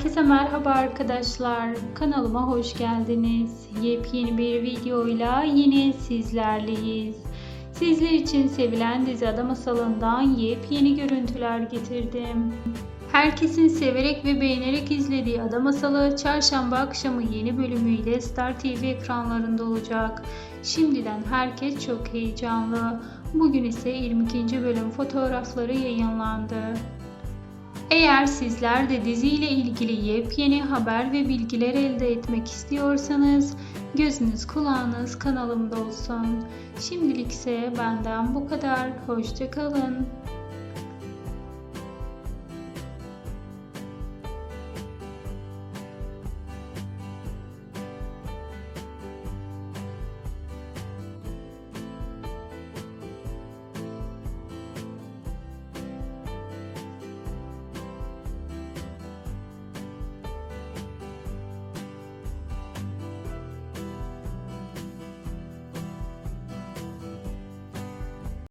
Herkese merhaba arkadaşlar. Kanalıma hoş geldiniz. Yepyeni bir videoyla yine sizlerleyiz. Sizler için sevilen dizi Ada Masalı'ndan yepyeni görüntüler getirdim. Herkesin severek ve beğenerek izlediği Ada Masalı çarşamba akşamı yeni bölümüyle Star TV ekranlarında olacak. Şimdiden herkes çok heyecanlı. Bugün ise 22. bölüm fotoğrafları yayınlandı. Eğer sizler de diziyle ilgili yepyeni haber ve bilgiler elde etmek istiyorsanız gözünüz kulağınız kanalımda olsun. Şimdilik ise benden bu kadar. Hoşçakalın.